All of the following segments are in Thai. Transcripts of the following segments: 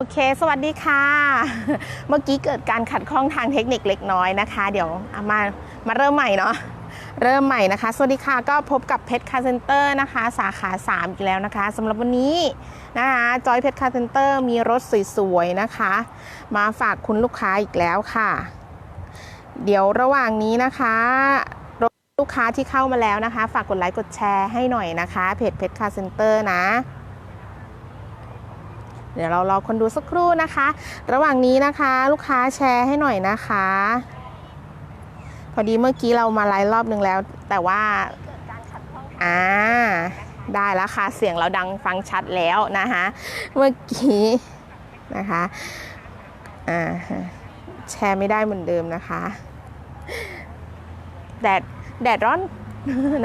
โอเค สวัสดีค่ะ เมื่อกี้เกิดการขัดข้องทางเทคนิคเล็กน้อยนะคะ เดี๋ยวเอามา มาเริ่มใหม่เนาะ เริ่มใหม่นะคะ สวัสดีค่ะ ก็พบกับเพชรคาเซนเตอร์นะคะ สาขา 3 อีกแล้วนะคะสำหรับวันนี้นะคะจอยเพชรคาเซนเตอร์มีรถสวยๆนะคะ มาฝากคุณลูกค้าอีกแล้วค่ะ เดี๋ยวระหว่างนี้นะคะรถลูกค้าที่เข้ามาแล้วนะคะ ฝากกดไลค์กดแชร์ให้หน่อยนะคะ เพจเพชรคาเซนเตอร์นะ เดี๋ยวเรารอคนดูสักครู่นะคะ ระหว่างนี้นะคะ ลูกค้าแชร์ให้หน่อยนะคะ พอดีเมื่อกี้เรามาไลฟ์รอบหนึ่งแล้ว แต่ว่าอ่าได้แล้วค่ะ เสียงเราดังฟังชัดแล้วนะคะ เมื่อกี้นะคะอ่าแชร์ไม่ได้เหมือนเดิมนะคะ แดดแดดร้อน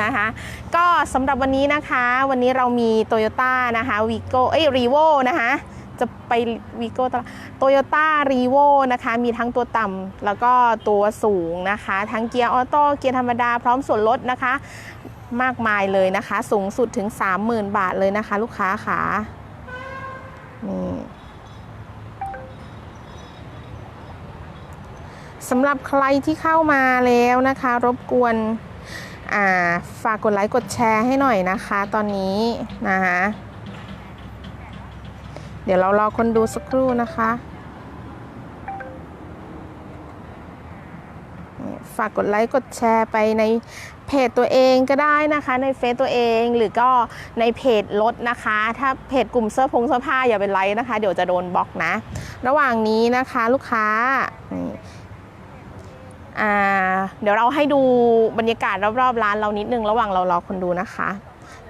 นะคะก็สำหรับวันนี้นะคะ วันนี้เรามี t o y ยต้านะคะวีโกเอ้ยรีโวนะคะ จะไปวีโก้โตโยต้ารีโวนะคะ มีทั้งตัวต่ำแล้วก็ตัวสูงนะคะ ทั้งเกียร์ออโต้เกียร์ธรรมดาพร้อมส่วนลดนะคะ มากมายเลยนะคะ สูงสุดถึง 30,000 บาทเลยนะคะ ลูกค้าค่ะนี่สำหรับใครที่เข้ามาแล้วนะคะ รบกวนฝากกดไลค์กดแชร์ให้หน่อยนะคะ ตอนนี้นะคะ เดี๋ยวเรารอคนดูสักครู่นะคะฝากกดไลค์กดแชร์ไปในเพจตัวเองก็ได้นะคะ ในเฟซตัวเองหรือก็ในเพจรถนะคะ ถ้าเพจกลุ่มเสื้อผงเสื้อผ้าอย่าเป็นไลค์นะคะ เดี๋ยวจะโดนบล็อกนะ ระหว่างนี้นะคะลูกค้าอ่าเดี๋ยวเราให้ดูบรรยากาศรอบๆร้านเรานิดนึง ระหว่างเรารอคนดูนะคะ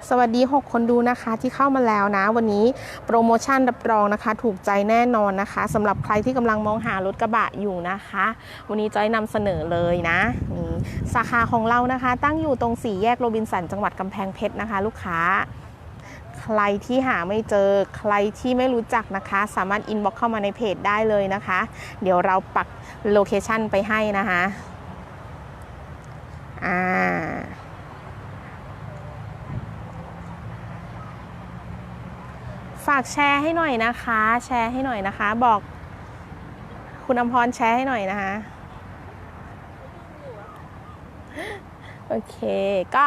สวัสดี 6 คนดูนะคะที่เข้ามาแล้วนะ วันนี้โปรโมชั่นรับรองนะคะ ถูกใจแน่นอนนะคะสำหรับใครที่กำลังมองหารถกระบะอยู่นะคะ วันนี้จอยนำเสนอเลยนะนี่สาขาของเรานะคะ ตั้งอยู่ตรงสี่แยกโรบินสันจังหวัดกำแพงเพชรนะคะ ลูกค้า ใครที่หาไม่เจอใครที่ไม่รู้จักนะคะ สามารถอินบ็อกเข้ามาในเพจได้เลยนะคะ เดี๋ยวเราปักโลเคชั่นไปให้นะคะอ่า ฝากแชร์ให้หน่อยนะคะ แชร์ให้หน่อยนะคะ บอก คุณอมพรแชร์ให้หน่อยนะคะโอเค ก็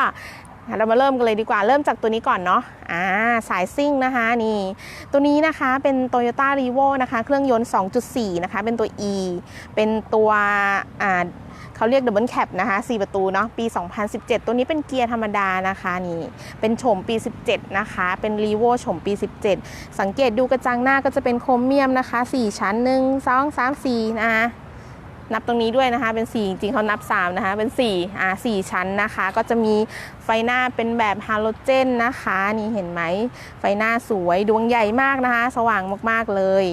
เรามาเริ่มกันเลยดีกว่าเริ่มจากตัวนี้ก่อนเนาะอ่าสายซิ่งนะคะนี่ตัวนี้นะคะเป็น Toyota r e v o นะคะเครื่องยนต์ 2.4 นะคะเป็นตัว E เป็นตัวอ่าเขาเรียก Double Cab นะคะ4ประตูเนาะปี 2017 ตัวนี้เป็นเกียร์ธรรมดานะคะนี่เป็นโฉมปี 17 นะคะ เป็น r e v o โฉมปี 17 สังเกตดูกระจังหน้าก็จะเป็นโครเมียมนะคะ 4 ชั้น 1 2 3 4 นะคะ นับตรงนี้ด้วยนะคะ เป็น 4 จริงๆเขานับ 3 นะคะ เป็น4อ่า4ชั้นนะคะ ก็จะมีไฟหน้าเป็นแบบฮาโลเจนนะคะ นี่เห็นไหม ไฟหน้าสวยดวงใหญ่มากนะคะ สว่างมากๆเลย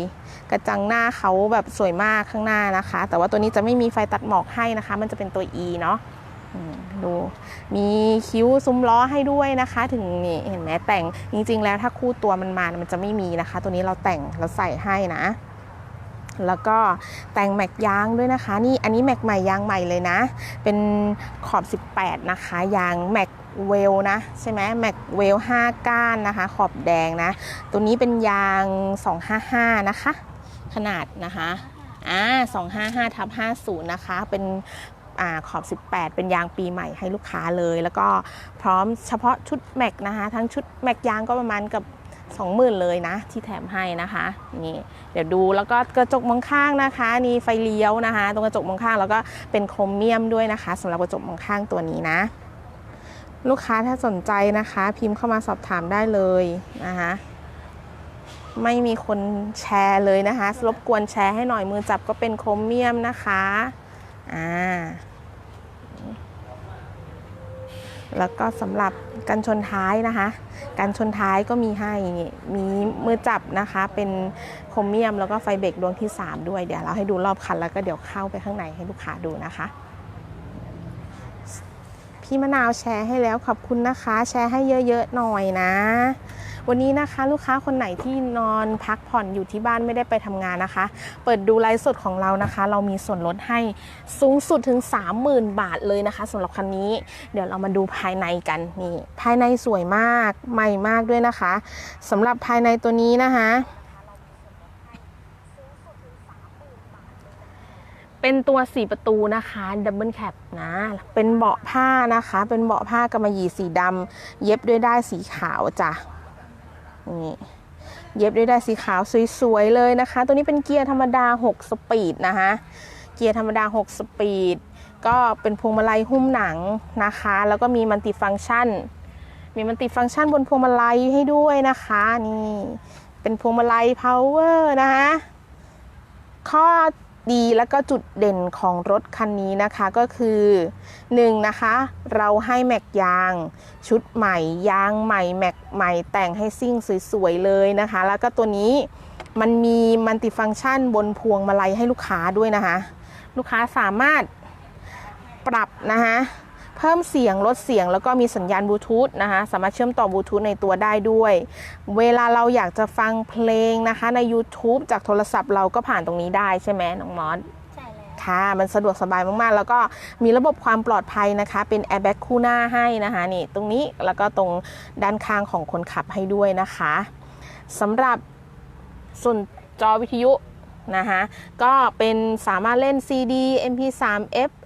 กระจังหน้าเขาแบบสวยมากข้างหน้านะคะ แต่ว่าตัวนี้จะไม่มีไฟตัดหมอกให้นะคะ มันจะเป็นตัว E เนาะดูมีคิ้วซุ้มล้อให้ด้วยนะคะ ถึงนี่เห็นไหมแต่งจริง ๆ แล้วถ้าคู่ตัวมันมามันจะไม่มีนะคะ ตัวนี้เราแต่งเราใส่ให้นะ แล้วก็แต่งแม็กยางด้วยนะคะ นี่อันนี้แม็กใหม่ยางใหม่เลยนะ เป็นขอบ 18 นะคะ ยางแม็กเวลนะใช่ไหมแม็กเวล5ก้านนะคะ ขอบแดงนะ ตัวนี้เป็นยาง 255 นะคะ ขนาดนะคะอ่า255ทับ50 นะคะ เป็นอ่าขอบ 18 เป็นยางปีใหม่ให้ลูกค้าเลย แล้วก็พร้อมเฉพาะชุดแม็กนะคะ ทั้งชุดแม็กยางก็ประมาณกับ 20,000 เลยนะ ที่แถมให้นะคะนี่เดี๋ยวดูแล้วก็กระจกมองข้างนะคะนี่ไฟเลี้ยวนะคะ ตรงกระจกมองข้างแล้วก็เป็นโครเมียมด้วยนะคะสำหรับกระจกมองข้างตัวนี้นะ ลูกค้าถ้าสนใจนะคะ พิมพ์เข้ามาสอบถามได้เลยนะคะไม่มีคนแชร์เลยนะคะ รบกวนแชร์ให้หน่อยมือจับก็เป็นโครเมียมนะคะ อ่า แล้วก็สำหรับกันชนท้ายนะคะ กันชนท้ายก็มีให้มีมือจับนะคะเป็นโครเมียมแล้วก็ไฟเบรกดวงที่ 3 ด้วยเดี๋ยวเราให้ดูรอบคันแล้วก็เดี๋ยวเข้าไปข้างในให้ลูกค้าดูนะคะ พี่มะนาวแชร์ให้แล้วขอบคุณนะคะ แชร์ให้เยอะๆหน่อยนะ วันนี้นะคะลูกค้าคนไหนที่นอนพักผ่อนอยู่ที่บ้านไม่ได้ไปทำงานนะคะ เปิดดูไลฟ์สดของเรานะคะ เรามีส่วนลดให้สูงสุดถึง 30,000 บาทเลยนะคะ สำหรับคันนี้ เดี๋ยวเรามาดูภายในกันนี่ภายในสวยมากใหม่มากด้วยนะคะ สำหรับภายในตัวนี้นะคะเป็นตัว 4 ประตูนะคะดับเบิลแคปนะ เป็นเบาะผ้านะคะ เป็นเบาะผ้ากำมะหยี่สีดำเย็บด้วยด้ายสีขาวจ้ะ นี่เย็บด้วยได้ายสีขาวสวยๆเลยนะคะ ตัวนี้เป็นเกียร์ธรรมดา 6 สปีดนะคะ เกียร์ธรรมดา 6 สปีด ก็เป็นพวงมาลัยหุ้มหนังนะคะ แล้วก็มีมัลติฟังก์ชัน มีมัลติฟังก์ชันบนพวงมาลัยให้ด้วยนะคะ นี่ เป็นพวงมาลัย power นะคะ ข้อ ดีแล้วก็จุดเด่นของรถคันนี้นะคะก็คือ 1. นะคะเราให้แม็กยาง ชุดใหม่ยางใหม่แม็กใหม่แต่งให้ซิ่งสวยๆเลยนะคะ แล้วก็ตัวนี้มันมีมัลติฟังก์ชันบนพวงมาลัยให้ลูกค้าด้วยนะคะ ลูกค้าสามารถปรับนะคะ พิ่มเสียงลดเสียงแล้วก็มีสัญญาณบลูทูธนะคะสามารถเชื่อมต่อบลูทูธในตัวได้ด้วย เวลาเราอยากจะฟังเพลงนะคะใน YouTube จากโทรศัพท์เราก็ผ่านตรงนี้ได้ใช่ไหมน้องมอสใช่แล้วค่ะ มันสะดวกสบายมากๆ แล้วก็มีระบบความปลอดภัยนะคะ เป็นแอร์แบ็กคู่หน้าให้นะคะนี่ตรงนี้แล้วก็ตรงด้านข้างของคนขับให้ด้วยนะคะสำหรับส่วนจอวิทยุนะคะก็เป็นสามารถเล่น CD MP3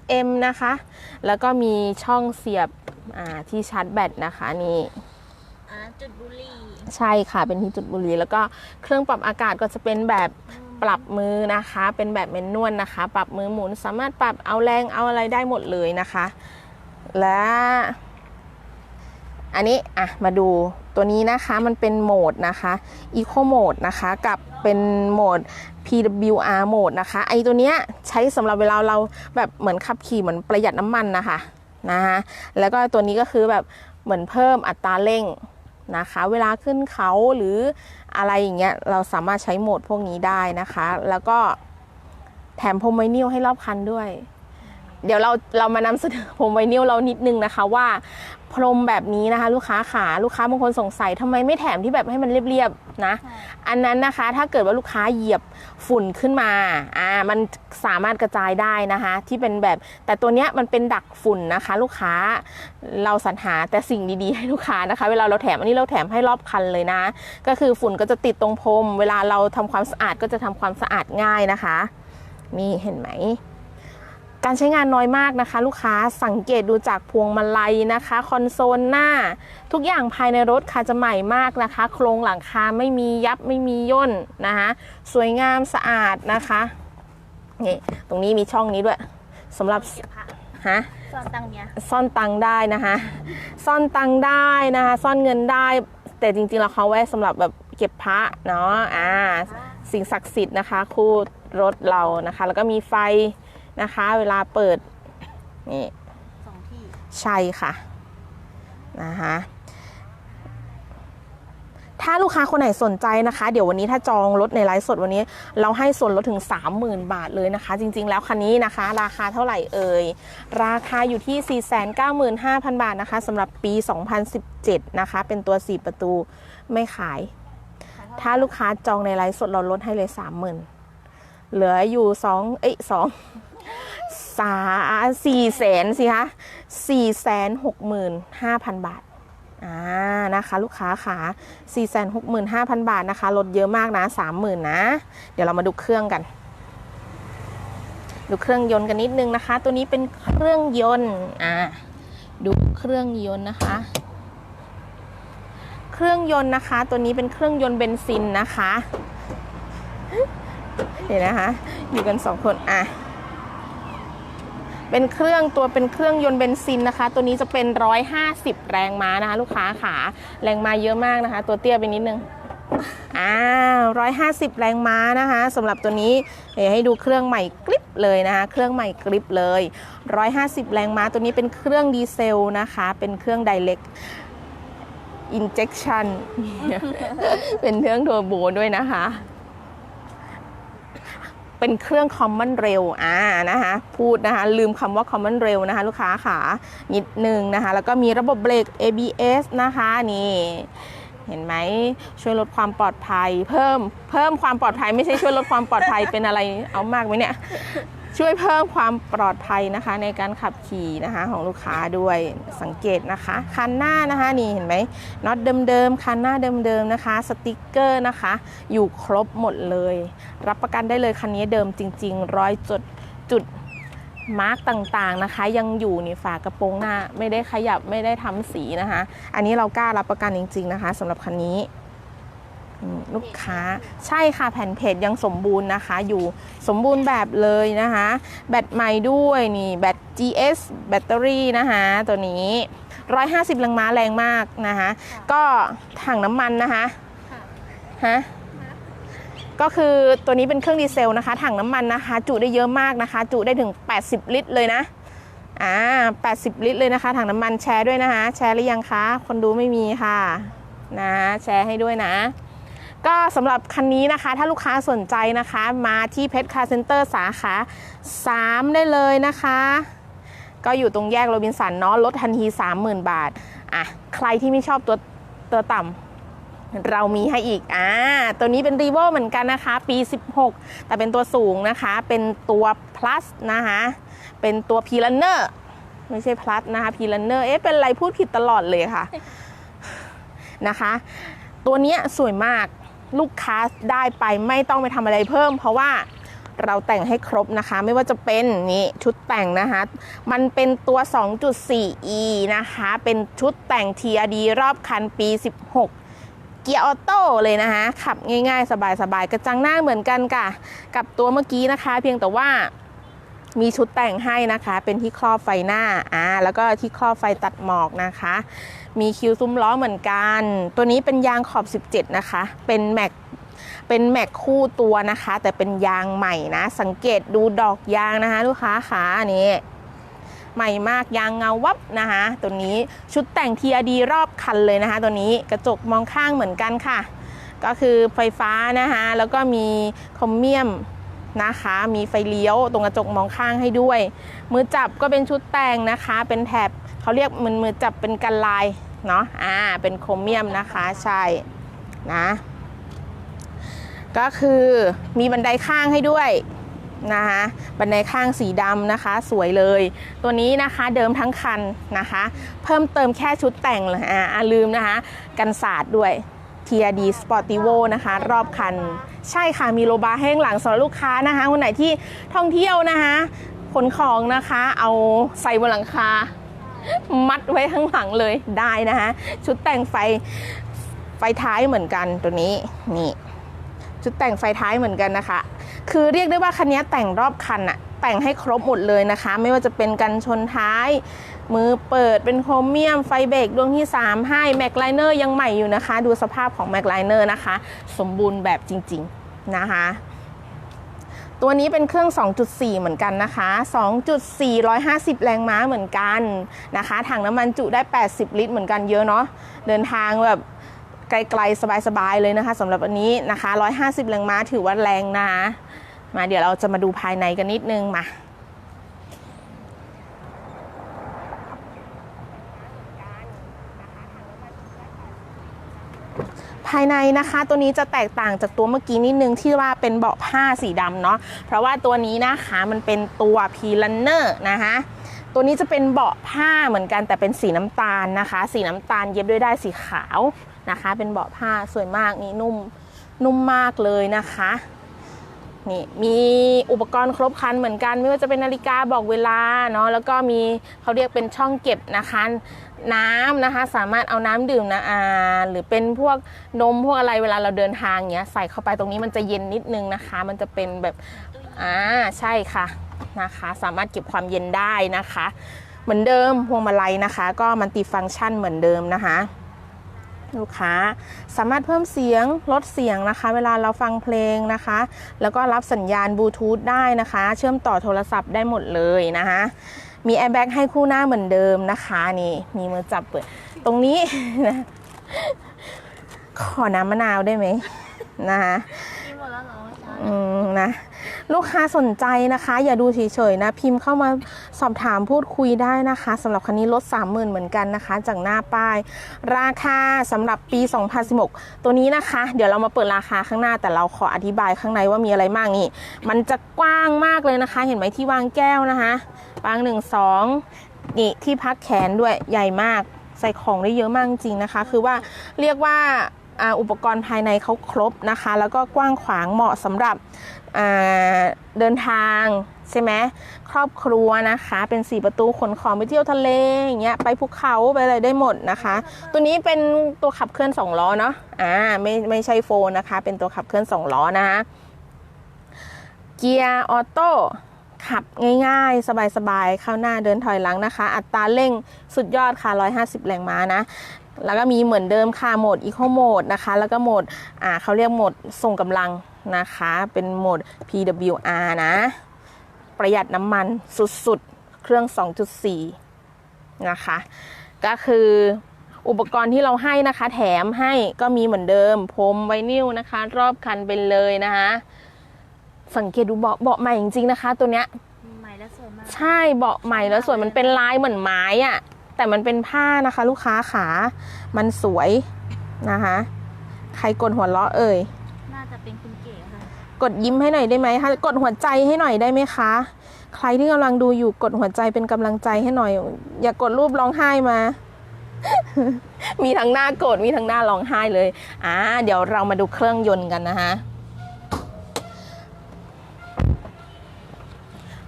FM นะคะ แล้วก็มีช่องเสียบอ่าที่ชาร์จแบตนะคะนี่อ่าจุดบุหรี่ใช่ค่ะเป็นที่จุดบุหรี่แล้วก็เครื่องปรับอากาศก็จะเป็นแบบปรับมือนะคะ เป็นแบบเมนนวลนะคะ ปรับมือหมุนสามารถปรับเอาแรงเอาอะไรได้หมดเลยนะคะ และอันนี้อะมาดูตัวนี้นะคะมันเป็นโหมดนะคะ Eco Mode นะคะกับเป็นโหมด PWR โหมดนะคะ ไอตัวเนี้ยใช้สำหรับเวลาเราแบบเหมือนขับขี่เหมือนประหยัดน้ำมันนะคะนะคะแล้วก็ตัวนี้ก็คือแบบเหมือนเพิ่มอัตราเร่งนะคะ เวลาขึ้นเขาหรืออะไรอย่างเงี้ยเราสามารถใช้โหมดพวกนี้ได้นะคะ แล้วก็แถมพรมไวนิลให้รอบคันด้วย เดี๋ยวเราเรามานำเสนอพรมไวนิลเรานิดนึงนะคะว่า พรมแบบนี้นะคะ ลูกค้าขาลูกค้าบางคนสงสัยทำไมไม่แถมที่แบบให้มันเรียบๆนะ อันนั้นนะคะถ้าเกิดว่าลูกค้าเหยียบฝุ่นขึ้นมาอ่ามันสามารถกระจายได้นะคะ ที่เป็นแบบแต่ตัวเนี้ยมันเป็นดักฝุ่นนะคะ ลูกค้าเราสรรหาแต่สิ่งดีๆให้ลูกค้านะคะ เวลาเราแถมอันนี้เราแถมให้รอบคันเลยนะ ก็คือฝุ่นก็จะติดตรงพรม เวลาเราทำความสะอาดก็จะทำความสะอาดง่ายนะคะนี่เห็นไหม การใช้งานน้อยมากนะคะ ลูกค้าสังเกตดูจากพวงมาลัยนะคะ คอนโซลหน้า ทุกอย่างภายในรถค่ะจะใหม่มากนะคะ โครงหลังคาไม่มียับไม่มีย่นนะคะสวยงามสะอาดนะคะนี่ตรงนี้มีช่องนี้ด้วยสำหรับเดี๋ยวค่ะฮะซ่อนตังค์เนี้ยซ่อนตังค์ได้นะคะ ซ่อนตังค์ได้นะคะ ซ่อนเงินได้ แต่จริงๆแล้วเขาไว้สำหรับแบบเก็บพระเนาะอ่าสิ่งศักดิ์สิทธิ์นะคะ คู่รถเรานะคะ แล้วก็มีไฟ นะคะ เวลาเปิดนี่สองที่ใช่ค่ะนะคะถ้าลูกค้าคนไหนสนใจนะคะ เดี๋ยววันนี้ถ้าจองรถในไลฟ์สดวันนี้ เราให้ส่วนลดถึง 30,000 บาทเลยนะคะ จริง ๆ แล้วคันนี้นะคะ ราคาเท่าไหร่เอ่ย ราคาอยู่ที่ 495,000 บาทนะคะสำหรับปี 2017 นะคะ เป็นตัว 4 ประตูไม่ขาย ถ้าลูกค้าจองในไลฟ์สดเราลดให้เลย 30,000 เหลืออยู่2เอ้ย2 สาสี่แสนสิคะสี่แสนหกหมื่นห้าพันบาทอ่านะคะ ลูกค้าขาสี่แสนหกหมื่นห้าพันบาทนะคะลดเยอะมากนะสามหมื่นนะ เดี๋ยวเรามาดูเครื่องกัน ดูเครื่องยนต์กันนิดนึงนะคะ ตัวนี้เป็นเครื่องยนต์อ่าดูเครื่องยนต์นะคะ เครื่องยนต์นะคะ ตัวนี้เป็นเครื่องยนต์เบนซินนะคะเดี๋ยวนะคะ อยู่กันสองคนอะ เป็นเครื่องตัวเป็นเครื่องยนต์เบนซินนะคะ ตัวนี้จะเป็น 150 แรงม้านะคะ ลูกค้าขาแรงม้าเยอะมากนะคะ ตัวเตี้ยไปนิดนึงอ่า150แรงม้านะคะสำหรับตัวนี้เดี๋ยวให้ดูเครื่องใหม่กริปเลยนะคะ เครื่องใหม่กริปเลย150แรงม้าตัวนี้เป็นเครื่องดีเซลนะคะ เป็นเครื่อง direct injection เป็นเครื่องเทอร์โบด้วยนะคะ เป็นเครื่อง common rail อ่านะคะพูดนะคะลืมคำว่า common rail นะคะลูกค้าขานิดนึงนะคะ แล้วก็มีระบบเบรก ABS นะคะนี่เห็นไหมช่วยลดความปลอดภัย เพิ่มเพิ่มความปลอดภัยไม่ใช่ช่วยลดความปลอดภัยเป็นอะไรเอามากไหมเนี่ย ช่วยเพิ่มความปลอดภัยนะคะ ในการขับขี่นะคะของลูกค้าด้วยสังเกตนะคะ คันหน้านะคะนี่เห็นไหมน็อตเดิมๆคันหน้าเดิมๆนะคะ สติกเกอร์นะคะ อยู่ครบหมดเลย รับประกันได้เลยคันนี้เดิมจริงๆร้อยจุดจุดมาร์กต่างๆนะคะ ยังอยู่นี่ฝากระโปรงหน้า ไม่ได้ขยับไม่ได้ทำสีนะคะ อันนี้เรากล้ารับประกันจริง ๆ นะคะสำหรับคันนี้ ลูกค้าใช่ค่ะแผ่นเพจยังสมบูรณ์นะคะ อยู่สมบูรณ์แบบเลยนะคะ แบตใหม่ด้วยนี่แบต GS แบตเตอรี่นะคะตัวนี้ 150แรงม้าแรงมากนะคะ ก็ถังน้ำมันนะคะค่ะฮะก็คือตัวนี้เป็นเครื่องดีเซลนะคะ ถังน้ำมันนะคะ จุได้เยอะมากนะคะ จุได้ถึง 80 ลิตรเลยนะอ่า80 ลิตรเลยนะคะ ถังน้ำมันแชร์ด้วยนะคะ แชร์หรือยังคะ คนดูไม่มีค่ะ นะแชร์ให้ด้วยนะ ก็สำหรับคันนี้นะคะ ถ้าลูกค้าสนใจนะคะ มาที่เพชรคาร์เซ็นเตอร์สาขา 3 ได้เลยนะคะ ก็อยู่ตรงแยกโรบินสันเนาะลดทันที 30,000 บาท อะ ใครที่ไม่ชอบตัวตัวต่ำเรามีให้อีก อ่า ตัวนี้เป็นรีโวเหมือนกันนะคะ ปี 16 แต่เป็นตัวสูงนะคะ เป็นตัว plus นะคะ เป็นตัว p ี r u n n e r ไม่ใช่ plus นะคะ p ี r u n n e r เอ๊ะ เป็นอะไรพูดผิดตลอดเลยค่ะ นะคะ ตัวนี้สวยมาก ลูกค้าได้ไปไม่ต้องไปทำอะไรเพิ่ม เพราะว่าเราแต่งให้ครบนะคะ ไม่ว่าจะเป็นนี่ชุดแต่งนะคะ มันเป็นตัว 2.4e นะคะ เป็นชุดแต่ง TRD รอบคันปี 16เกียร์ออโต้เลยนะคะ ขับง่ายๆ สบายๆ กระจังหน้าเหมือนกันค่ะ กับตัวเมื่อกี้นะคะ เพียงแต่ว่า มีชุดแต่งให้นะคะ เป็นที่ครอบไฟหน้าอ่าแล้วก็ที่ครอบไฟตัดหมอกนะคะ มีคิวซุ้มล้อเหมือนกัน ตัวนี้เป็นยางขอบ 17 นะคะ เป็นแม็กเป็นแม็กคู่ตัวนะคะ แต่เป็นยางใหม่นะ สังเกตดูดอกยางนะคะ ลูกค้าขาอันนี้ใหม่มากยางเงาวับนะคะตัวนี้ชุดแต่ง TRD รอบคันเลยนะคะ ตัวนี้กระจกมองข้างเหมือนกันค่ะ ก็คือไฟฟ้านะคะแล้วก็มีคอมเมียม นะคะ มีไฟเลี้ยวตรงกระจกมองข้างให้ด้วย มือจับก็เป็นชุดแต่งนะคะ เป็นแถบเขาเรียกมือมือจับเป็นกันลายเนาะอ่าเป็นโครเมียมนะคะใช่นะก็คือมีบันไดข้างให้ด้วยนะคะบันไดข้างสีดำนะคะ สวยเลย ตัวนี้นะคะเดิมทั้งคันนะคะ เพิ่มเติมแค่ชุดแต่งเลยอ่าอ่าลืมนะคะ กันศาสตร์ด้วย TRD Sportivo นะคะ รอบคัน ใช่ค่ะมีโลบาร์ให้งหลังสำหรับลูกค้านะคะคนไหนที่ท่องเที่ยวนะคะขนของนะคะ เอาใส่บนหลังคา มัดไว้ข้างหลังเลยได้นะคะชุดแต่งไฟไฟท้ายเหมือนกันตัวนี้นี่ชุดแต่งไฟท้ายเหมือนกันนะคะ คือเรียกได้ว่าคันนี้แต่งรอบคันอะแต่งให้ครบหมดเลยนะคะ ไม่ว่าจะเป็นกันชนท้าย มือเปิดเป็นโครเมียมไฟเบรกดวงที่ 3 ให้แม็กไลเนอร์ยังใหม่อยู่นะคะ ดูสภาพของแม็กไลเนอร์นะคะ สมบูรณ์แบบจริง ๆ นะคะ ตัวนี้เป็นเครื่อง 2.4 เหมือนกันนะคะ 2.4 150 แรงม้าเหมือนกันนะคะถังน้ำมันจุได้ 80 ลิตรเหมือนกันเยอะเนาะเดินทางแบบไกลๆ สบายๆ เลยนะคะสำหรับอันนี้นะคะ 150 แรงม้าถือว่าแรงนะคะมาเดี๋ยวเราจะมาดูภายในกันนิดนึงมา ภายในนะคะ ตัวนี้จะแตกต่างจากตัวเมื่อกี้นิดนึงที่ว่าเป็นเบาะผ้าสีดำเนาะเพราะว่าตัวนี้นะคะมันเป็นตัวพีลันเนอร์นะคะตัวนี้จะเป็นเบาะผ้าเหมือนกันแต่เป็นสีน้ำตาลนะคะ สีน้ำตาลเย็บด้วยได้ายสีขาวนะคะ เป็นเบาะผ้าสวยมากนี่นุ่มนุ่มมากเลยนะคะนี่มีอุปกรณ์ครบครันเหมือนกัน ไม่ว่าจะเป็นนาฬิกาบอกเวลาเนาะแล้วก็มีเขาเรียกเป็นช่องเก็บนะคะ น้ำนะคะ สามารถเอาน้ำดื่มนะอ่าหรือเป็นพวกนมพวกอะไรเวลาเราเดินทางเนี้ยใส่เข้าไปตรงนี้มันจะเย็นนิดนึงนะคะ มันจะเป็นแบบอ่าใช่ค่ะนะคะ สามารถเก็บความเย็นได้นะคะ เหมือนเดิมพวงมาลัยนะคะ ก็มันติฟังก์ชันเหมือนเดิมนะคะลูกค้าสามารถเพิ่มเสียงลดเสียงนะคะ เวลาเราฟังเพลงนะคะ แล้วก็รับสัญญาณบลูทูธได้นะคะ เชื่อมต่อโทรศัพท์ได้หมดเลยนะคะ มีแอร์แบ็กให้คู่หน้าเหมือนเดิมนะคะนี่มีมือจับเปิด ตรงนี้นะขอน้ำมะนาวได้ไหมนะคะกินหมดแล้วเหรอเช้าอืมนะ ลูกค้าสนใจนะคะ อย่าดูเฉยๆนะ พิมพ์เข้ามาสอบถามพูดคุยได้นะคะสำหรับคันนี้ลด 30,000 เหมือนกันนะคะ จากหน้าป้าย ราคาสำหรับปี 2016 ตัวนี้นะคะ เดี๋ยวเรามาเปิดราคาข้างหน้า แต่เราขออธิบายข้างในว่ามีอะไรบ้างนี่ มันจะกว้างมากเลยนะคะ เห็นไหมที่วางแก้วนะคะวางหนึ่งสองนี่ที่พักแขนด้วยใหญ่มากใส่ของได้เยอะมากจริงนะคะ คือว่าเรียกว่า อุปกรณ์ภายในเขาครบนะคะ แล้วก็กว้างขวางเหมาะสำหรับเดินทางใช่ไหมครอบครัวนะคะ เป็น4ประตูขนของไปเที่ยวทะเลอย่างเงี้ยไปภูเขาไปอะไรได้หมดนะคะ ตัวนี้เป็นตัวขับเคลื่อน2ล้อเนาะอ่าไม่ไม่ใช่โฟนนะคะ เป็นตัวขับเคลื่อน2ล้อนะคะเกียร์ออโต้ขับง่ายๆ สบายๆ เข้าหน้าเดินถอยหลังนะคะ อัตราเร่งสุดยอดค่ะ 150 แรงม้านะ แล้วก็มีเหมือนเดิมค่ะโหมด Eco Mode นะคะ แล้วก็โหมดอ่าเขาเรียกโหมดส่งกำลังนะคะ เป็นโหมด PWR นะ ประหยัดน้ำมันสุดๆ เครื่อง 2.4 นะคะ ก็คืออุปกรณ์ที่เราให้นะคะ แถมให้ก็มีเหมือนเดิมพรมไวนิลนะคะ รอบคันเป็นเลยนะคะ สังเกตดูเบาะเบาะใหม่จริงๆนะคะ ตัวเนี้ยใหม่และสวยมาก ใช่เบาะใหม่แล้วสวยมันเป็นลายเหมือนไม้อะ แต่มันเป็นผ้านะคะ ลูกค้าขา มันสวยนะคะ ใครกดหัวเราะเอ่ย น่าจะเป็นคุณเก๋ค่ะ กดยิ้มให้หน่อยได้ไหมคะ กดหัวใจให้หน่อยได้ไหมคะ ใครที่กำลังดูอยู่กดหัวใจเป็นกำลังใจให้หน่อย อย่ากดรูปร้องไห้มา มีทั้งหน้าโกรธมีทั้งหน้าร้องไห้เลย อ่า เดี๋ยวเรามาดูเครื่องยนต์กันนะคะ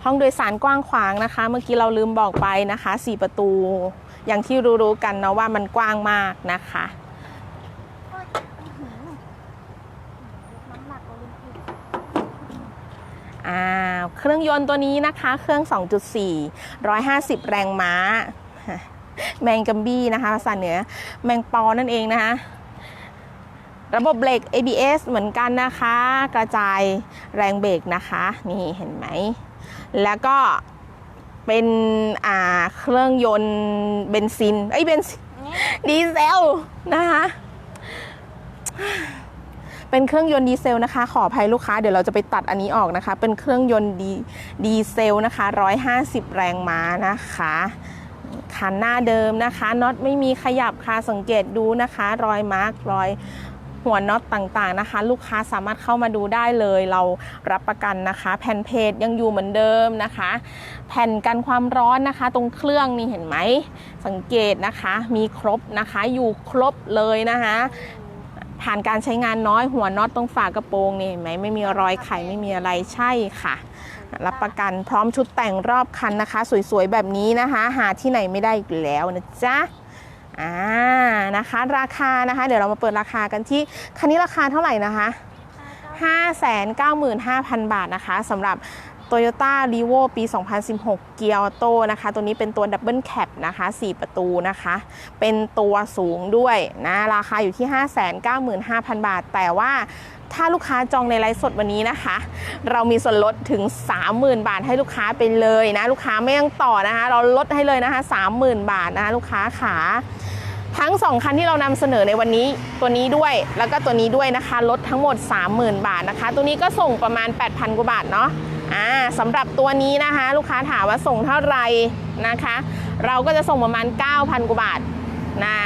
ห้องโดยสารกว้างขวางนะคะ เมื่อกี้เราลืมบอกไปนะคะสี่ประตู อย่างที่รู้ๆกันเนาะว่ามันกว้างมากนะคะก็อื้อหือน้ำหนักโอลิมปิกอ่าเครื่องยนต์ตัวนี้นะคะ เครื่อง 2.4 150 แรงม้า แมงกัมบี้นะคะภาษาเหนือ แมงปอนั่นเองนะคะ ระบบเบรก ABS เหมือนกันนะคะ กระจายแรงเบรกนะคะ นี่เห็นไหม แล้วก็เป็นอ่าเครื่องยนต์เบนซินเอ้เบนซินดีเซลนะคะเป็นเครื่องยนต์ดีเซลนะคะ ขออภัยลูกค้าเดี๋ยวเราจะไปตัดอันนี้ออกนะคะ เป็นเครื่องยนต์ดีดีเซลนะคะ 150 แรงม้านะคะคันหน้าเดิมนะคะน็อตไม่มีขยับค่ะสังเกตดูนะคะ รอยมาร์กรอย หัวน็อตต่างๆนะคะ ลูกค้าสามารถเข้ามาดูได้เลยเรารับประกันนะคะ แผ่นเพจยังอยู่เหมือนเดิมนะคะ แผ่นกันความร้อนนะคะ ตรงเครื่องนี่เห็นไหมสังเกตนะคะมีครบนะคะอยู่ครบเลยนะคะผ่านการใช้งานน้อยหัวน็อตตรงฝากระโปรงนี่เห็นไหมไม่มีรอยไขไม่มีอะไรใช่ค่ะ รับประกันพร้อมชุดแต่งรอบคันนะคะ สวยๆแบบนี้นะคะ หาที่ไหนไม่ได้อีกแล้วนะจ๊ะ อ่านะคะราคานะคะ เดี๋ยวเรามาเปิดราคากันที่คันนี้ราคาเท่าไหร่นะคะ 595,000 บาทนะคะสำหรับ Toyota r e v o ปี 2016 เกียร์ออโต้นะคะ ตัวนี้เป็นตัวดับเบิลแคปนะคะ 4 ประตูนะคะ เป็นตัวสูงด้วยนะ ราคาอยู่ที่ 595,000 บาท แต่ว่า ถ้าลูกค้าจองในไลฟ์สดวันนี้นะคะ เรามีส่วนลดถึง 30,000 บาทให้ลูกค้าไปเลยนะ ลูกค้าไม่ต้องต่อนะคะ เราลดให้เลยนะคะ 30,000 บาทนะคะ ลูกค้าขาทั้ง 2 คันที่เรานำเสนอในวันนี้ตัวนี้ด้วย แล้วก็ตัวนี้ด้วยนะคะลดทั้งหมด 30,000 บาทนะคะ ตัวนี้ก็ส่งประมาณ 8,000 กว่าบาทเนาะอ่าสำหรับตัวนี้นะคะ ลูกค้าถามว่าส่งเท่าไหร่นะคะ เราก็จะส่งประมาณ 9,000 กว่าบาทนะ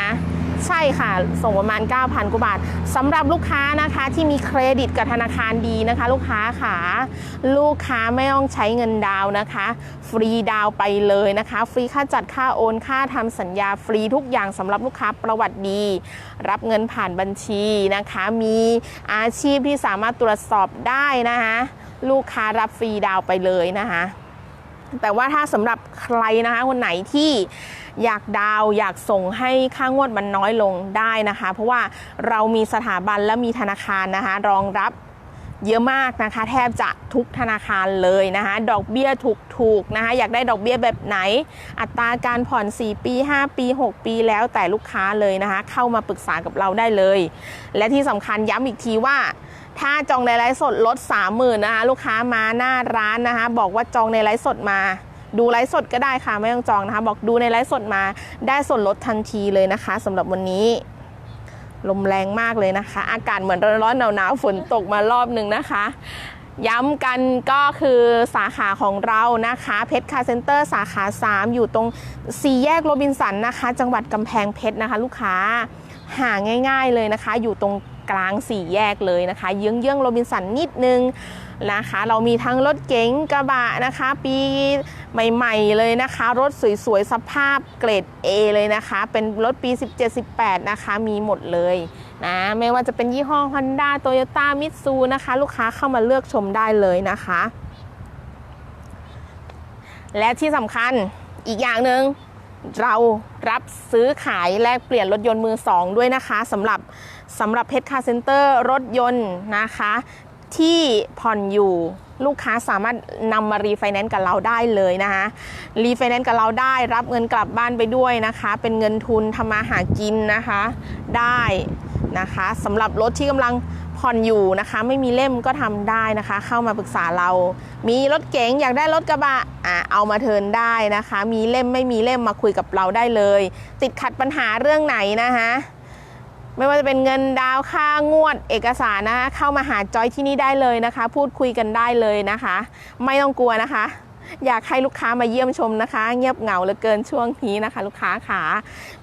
ใช่ค่ะ ส่งประมาณ 9,000กว่าบาทสำหรับลูกค้านะคะที่มีเครดิตกับธนาคารดีนะคะ ลูกค้าค่ะ ลูกค้าไม่ต้องใช้เงินดาวนะคะ ฟรีดาวไปเลยนะคะ ฟรีค่าจัดค่าโอนค่าทำสัญญาฟรีทุกอย่างสำหรับลูกค้าประวัติดี รับเงินผ่านบัญชีนะคะ มีอาชีพที่สามารถตรวจสอบได้นะคะ ลูกค้ารับฟรีดาวไปเลยนะคะ แต่ว่าถ้าสำหรับใครนะคะคนไหนที่ อยากดาวอยากส่งให้ค่างวดมันน้อยลงได้นะคะ เพราะว่าเรามีสถาบันและมีธนาคารนะคะ รองรับเยอะมากนะคะ แทบจะทุกธนาคารเลยนะคะ ดอกเบี้ยถูกๆนะคะ อยากได้ดอกเบี้ยแบบไหน อัตราการผ่อน 4 ปี 5 ปี 6 ปีแล้วแต่ลูกค้าเลยนะคะ เข้ามาปรึกษากับเราได้เลย และที่สำคัญย้ำอีกทีว่าถ้าจองในไลฟ์สดลด 30,000นะคะ ลูกค้ามาหน้าร้านนะคะ บอกว่าจองในไลฟ์สดมา ดูไลฟ์สดก็ได้ค่ะไม่ต้องจองนะคะ บอกดูในไลฟ์สดมาได้ส่วนลดทันทีเลยนะคะสำหรับวันนี้ ลมแรงมากเลยนะคะ อากาศเหมือนร้อนๆหนาวๆฝนตกมารอบหนึ่งนะคะย้ำกันก็คือสาขาของเรานะคะเพชรคาเซ็นเตอร์สาขา 3 อยู่ตรงสี่แยกโรบินสันนะคะ จังหวัดกำแพงเพชรนะคะ ลูกค้าหาง่าย ๆเลยนะคะ อยู่ตรง กลางสี่แยกเลยนะคะ เยื้องๆโรบินสันนิดนึงนะคะ เรามีทั้งรถเก๋งกระบะนะคะ ปีใหม่ ๆ เลยนะคะ รถสวยๆ สภาพเกรด A เลยนะคะ เป็นรถปี 17-18 นะคะ มีหมดเลยนะไม่ว่าจะเป็นยี่ห้อ Honda Toyota Mitsu นะคะ ลูกค้าเข้ามาเลือกชมได้เลยนะคะ และที่สำคัญอีกอย่างหนึ่งเรารับซื้อขายแลกเปลี่ยนรถยนต์มือสองด้วยนะคะสำหรับ สำหรับเพชรคาร์เซ็นเตอร์รถยนต์นะคะ ที่ผ่อนอยู่ลูกค้าสามารถนำมารีไฟแนนซ์กับเราได้เลยนะคะรีไฟแนนซ์กับเราได้รับเงินกลับบ้านไปด้วยนะคะ เป็นเงินทุนทำมาหากินนะคะ ได้นะคะสำหรับรถที่กำลังผ่อนอยู่นะคะ ไม่มีเล่มก็ทำได้นะคะ เข้ามาปรึกษาเรา มีรถเก๋งอยากได้รถกระบะอะเอามาเทินได้นะคะ มีเล่มไม่มีเล่มมาคุยกับเราได้เลย ติดขัดปัญหาเรื่องไหนนะคะ ไม่ว่าจะเป็นเงินดาวค่างวดเอกสารนะคะเข้ามาหาจอยที่นี่ได้เลยนะคะ พูดคุยกันได้เลยนะคะ ไม่ต้องกลัวนะคะ อยากให้ลูกค้ามาเยี่ยมชมนะคะ เงียบเหงาเหลือเกินช่วงนี้นะคะ ลูกค้าขา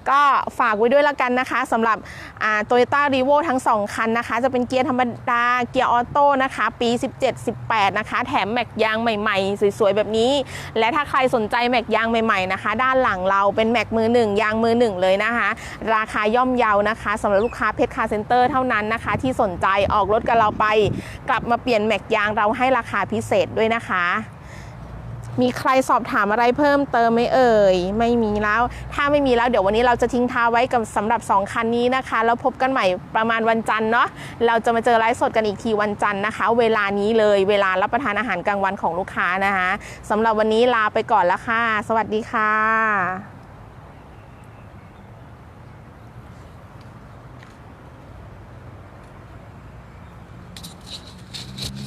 ก็ฝากไว้ด้วยละกันนะคะสำหรับโตโยต้ารีโวทั้ง 2 คันนะคะ จะเป็นเกียร์ธรรมดาเกียร์ออโต้นะคะ ปี 17-18 นะคะ แถมแม็กยางใหม่ ๆ สวยๆ แบบนี้ และถ้าใครสนใจแม็กยางใหม่ๆนะคะ ด้านหลังเราเป็นแม็กมือหนึ่งยางมือหนึ่งเลยนะคะ ราคาย่อมเยาวนะคะสำหรับลูกค้าเพชรคาร์เซ็นเตอร์เท่านั้นนะคะ ที่สนใจออกรถกับเราไป กลับมาเปลี่ยนแม็กยางเราให้ราคาพิเศษด้วยนะคะ มีใครสอบถามอะไรเพิ่มเติมไหมเอ่ย ไม่มีแล้ว ถ้าไม่มีแล้วเดี๋ยววันนี้เราจะทิ้งท้าไว้กับสำหรับ 2 คันนี้นะคะ แล้วพบกันใหม่ประมาณวันจันทร์เนาะ เราจะมาเจอไลฟ์สดกันอีกทีวันจันทร์นะคะ เวลานี้เลย เวลารับประทานอาหารกลางวันของลูกค้านะคะสำหรับวันนี้ลาไปก่อนละค่ะ สวัสดีค่ะ